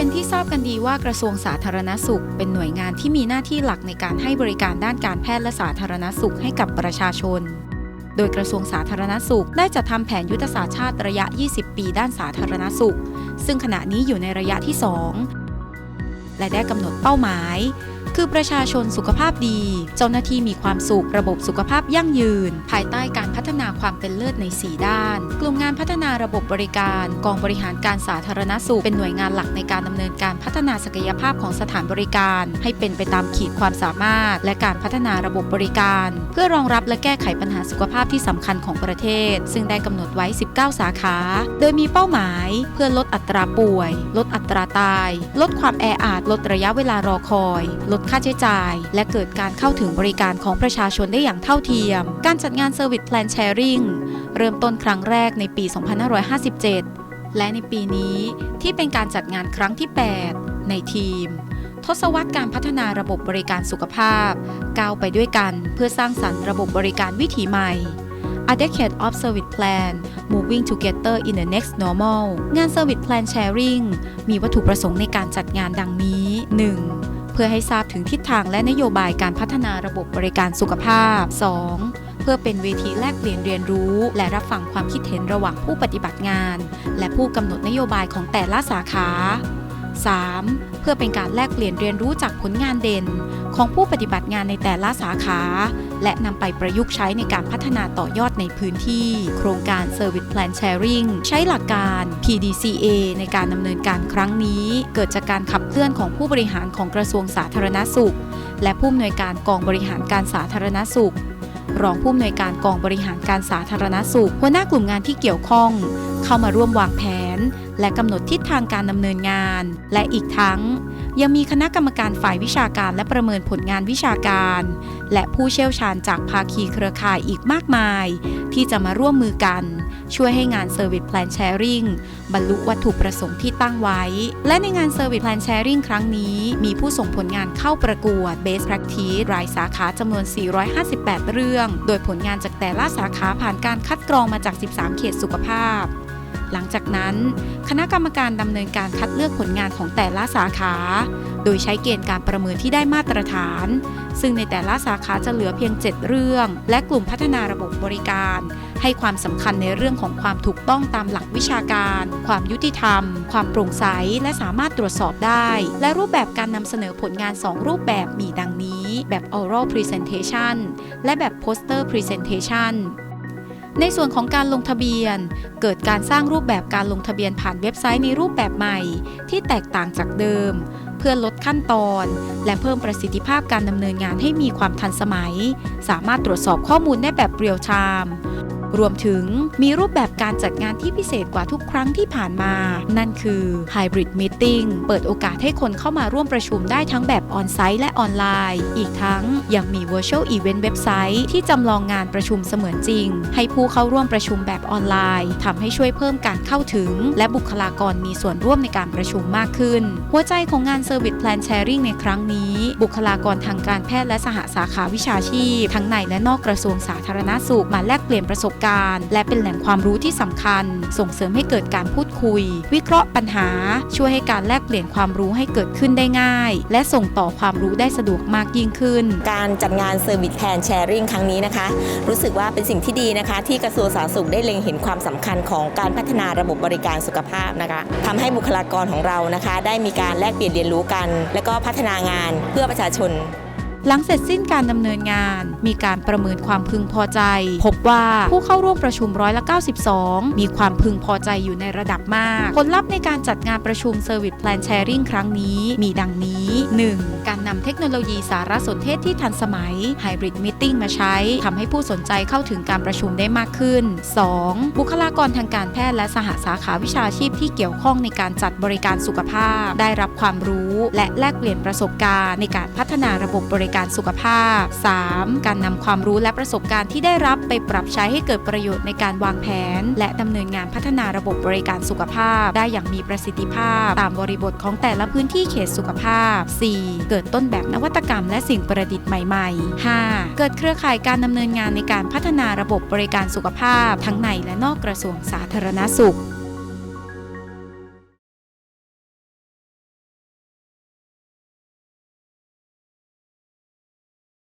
เป็นที่ทราบกันดีว่ากระทรวงสาธารณสุข เป็นหน่วยงานที่มีหน้าที่หลักในการให้บริการด้านการแพทย์และสาธารณสุขให้กับประชาชน โดยกระทรวงสาธารณสุข ได้จัดทำแผนยุทธศาสตร์ชาติระยะ 20 ปีด้านสาธารณสุข ซึ่งขณะนี้อยู่ในระยะที่ 2 และได้กำหนดเป้าหมาย คือประชาชนสุขภาพดี เจ้าหน้าที่มีความสุขระบบสุขภาพยั่งยืน ภายใต้การพัฒนาความเป็นเลิศใน 4 ด้าน กลุ่มงานพัฒนาระบบบริการ กองบริหารการสาธารณสุข เป็นหน่วยงานหลักในการดำเนินการพัฒนาศักยภาพของสถานบริการ ให้เป็นไปตามขีดความสามารถ และการพัฒนาระบบบริการ เพื่อรองรับและแก้ไขปัญหาสุขภาพที่สำคัญของประเทศ ซึ่งได้กำหนดไว้ 19 สาขา โดยมีเป้าหมายเพื่อลดอัตราป่วย ลดอัตราตาย ลดความแออัดลดระยะเวลารอคอย ลดค่าใช้จ่าย และเกิดการเข้าถึงบริการของประชาชนได้อย่างเท่าเทียม การจัดงาน Service Plan Sharing เริ่มต้นครั้งแรกในปี 2557 และในปีนี้ที่เป็นการจัดงานครั้งที่ 8 ในทีม ทศวรรษการพัฒนาระบบบริการสุขภาพ ก้าวไปด้วยกันเพื่อสร้างสรรค์ระบบบริการวิถีใหม่ A Decade of Service Plan Moving Together in the Next Normal งาน Service Plan Sharing มีวัตถุประสงค์ในการจัดงานดังนี้ 1. เพื่อให้ทราบถึงทิศทางและนโยบายการพัฒนาระบบบริการสุขภาพ 2. เพื่อเป็นเวทีแลกเปลี่ยนเรียนรู้ และรับฟังความคิดเห็นระหว่างผู้ปฏิบัติงาน และผู้กำหนดนโยบายของแต่ละสาขา 3. เพื่อเป็นการแลกเปลี่ยนเรียนรู้จากผลงานเด่น ของผู้ปฏิบัติงานในแต่ละสาขา และนำไปประยุกต์ใช้ในการพัฒนาต่อยอดในพื้นที่ โครงการ Service Plan Sharing ใช้หลักการ PDCA ในการดำเนินการครั้งนี้ เกิดจากการขับเคลื่อนของผู้บริหารของกระทรวงสาธารณสุข และผู้อำนวยการกองบริหารการสาธารณสุข รองผู้อำนวยการกองบริหารการสาธารณสุขหัวหน้ากลุ่มงานที่เกี่ยวข้อง เข้ามาร่วมวางแผน และกำหนดทิศทางการดำเนินงาน และอีกทั้ง ยังมีคณะกรรมการฝ่ายวิชาการและประเมินผลงานวิชาการ และผู้เชี่ยวชาญจากภาคีเครือข่ายอีกมากมาย ที่จะมาร่วมมือกัน ช่วยให้งาน Service Plan Sharing บรรลุวัตถุประสงค์ที่ตั้งไว้ และในงาน Service Plan Sharing ครั้งนี้ มีผู้ส่งผลงานเข้าประกวด Best Practice รายสาขาจำนวน 458 เรื่อง โดยผลงานจากแต่ละสาขาผ่านการคัดกรองมาจาก 13 เขตสุขภาพ หลังจากนั้น คณะกรรมการดำเนินการคัดเลือกผลงานของแต่ละสาขา โดยใช้เกณฑ์การประเมินที่ได้มาตรฐาน ซึ่งในแต่ละสาขาจะเหลือเพียง 7 เรื่อง และกลุ่มพัฒนาระบบบริการ ให้ความสำคัญในเรื่องของความถูกต้องตามหลักวิชาการ ความยุติธรรม ความโปร่งใส และสามารถตรวจสอบได้ และรูปแบบการนำเสนอผลงาน 2 รูปแบบมีดังนี้ แบบ oral presentation และแบบ poster presentation ในส่วนของการลงทะเบียน เกิดการสร้างรูปแบบการลงทะเบียนผ่านเว็บไซต์ในรูปแบบใหม่ ที่แตกต่างจากเดิม เพื่อลดขั้นตอน และเพิ่มประสิทธิภาพการดำเนินงานให้มีความทันสมัย สามารถตรวจสอบข้อมูลได้แบบเรียลไทม์ รวมถึงมีรูปแบบการจัดงานที่พิเศษกว่าทุกครั้งที่ผ่านมา นั่นคือ Hybrid Meeting เปิดโอกาสให้คนเข้ามาร่วมประชุมได้ทั้งแบบออนไซต์และออนไลน์ อีกทั้งยังมี Virtual Event เว็บไซต์ที่จำลองงานประชุมเสมือนจริง ให้ผู้เข้าร่วมประชุมแบบออนไลน์ทำให้ช่วยเพิ่มการเข้าถึง และบุคลากรมีส่วนร่วมในการประชุมมากขึ้น หัวใจของงาน Service Plan Sharing ในครั้งนี้ บุคลากรทางการแพทย์และสหสาขาวิชาชีพ ทั้งในและนอกกระทรวงสาธารณสุขมาแลกเปลี่ยนประสบการณ์ และเป็นแหล่งความรู้ที่สำคัญ ส่งเสริมให้เกิดการพูดคุย วิเคราะห์ปัญหา ช่วยให้การแลกเปลี่ยนความรู้ให้เกิดขึ้นได้ง่าย และส่งต่อความรู้ได้สะดวกมากยิ่งขึ้น การจัดงาน Service Plan Sharing ครั้งนี้นะคะ รู้สึกว่าเป็นสิ่งที่ดีนะคะ ที่กระทรวงสาธารณสุขได้เล็งเห็นความสำคัญของการพัฒนาระบบบริการสุขภาพนะคะทำให้บุคลากรของเรานะคะ ได้มีการแลกเปลี่ยนเรียนรู้กัน และก็พัฒนางานเพื่อประชาชน หลังเสร็จสิ้นการดำเนินงาน มีการประเมินความพึงพอใจ พบว่าผู้เข้าร่วมประชุมร้อยละ92 มีความพึงพอใจอยู่ในระดับมาก ผลลัพธ์ในการจัดงานประชุม Service Plan Sharing ครั้งนี้ มีดังนี้ 1. นำเทคโนโลยีสารสนเทศที่ทันสมัย Hybrid Meeting มาใช้ทำให้ผู้สนใจเข้าถึงการประชุมได้มากขึ้น 2. บุคลากรทางการแพทย์และสหสาขาวิชาชีพที่เกี่ยวข้องในการจัดบริการสุขภาพ ได้รับความรู้ และแลกเปลี่ยนประสบการณ์ในการพัฒนาระบบบริการสุขภาพ 3. การนำความรู้และประสบการณ์ที่ได้รับไปปรับใช้ให้เกิดประโยชน์ในการวางแผน และดำเนินงานพัฒนาระบบบริการสุขภาพ ได้อย่างมีประสิทธิภาพ ตามบริบทของแต่ละพื้นที่เขตสุขภาพ 4. เกิดต้น้นแบบนวัตกรรมและสิ่งประดิษฐ์ใหม่ๆ 5. เกิดเครือข่ายการดำเนินงานในการพัฒนาระบบบริการสุขภาพ ทั้งในและนอกกระทรวงสาธารณสุข